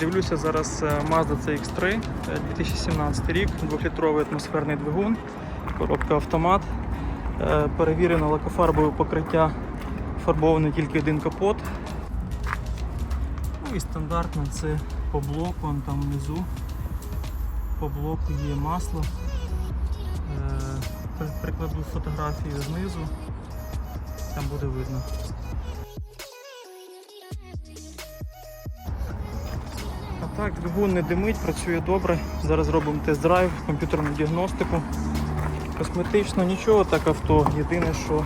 Дивлюся зараз е, Mazda CX-3 е, 2017 рік, 2-літровий атмосферний двигун, коробка автомат. Е, Перевірено лакофарбове покриття, фарбований тільки один капот. Ну і стандартно це по блоку, там внизу. По блоку є масло. Е, Прикладу фотографію знизу, там буде видно. Так, двигун не димить, працює добре. Зараз робимо тест-драйв, комп'ютерну діагностику. Косметично нічого, так авто. Єдине, що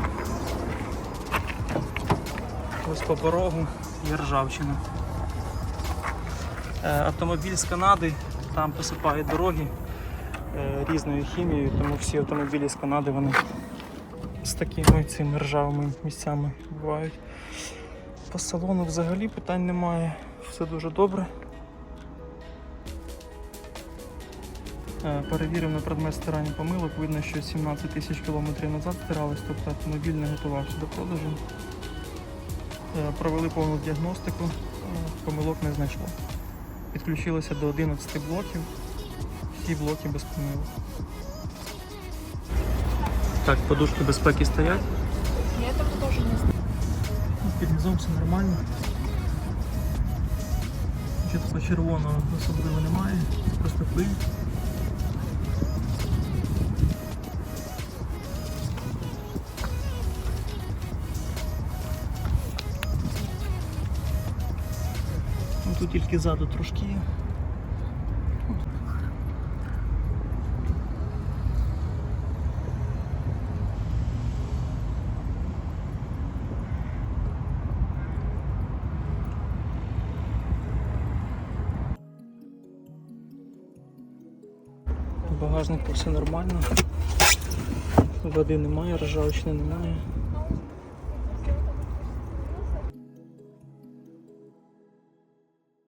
ось по порогу є ржавчина. Е, Автомобіль з Канади, там посипають дороги е, різною хімією, тому всі автомобілі з Канади вони з такими цими ржавими місцями бувають. По салону взагалі питань немає, все дуже добре. Перевірив на предмет стирання помилок, видно, що 17 тисяч кілометрів назад стиралось, тобто автомобіль не готувався до продажу. Е, Провели повну діагностику, е, помилок не знайшло. Підключилося до 11 блоків, всі блоки без помилок. Так, подушки безпеки стоять. Я этого тоже не знаю. Під низом все нормально. Такого червоного особливо немає, просто пиль. Тут тільки ззаду трошки є. Багажнику все нормально. Води немає, ржавчини немає.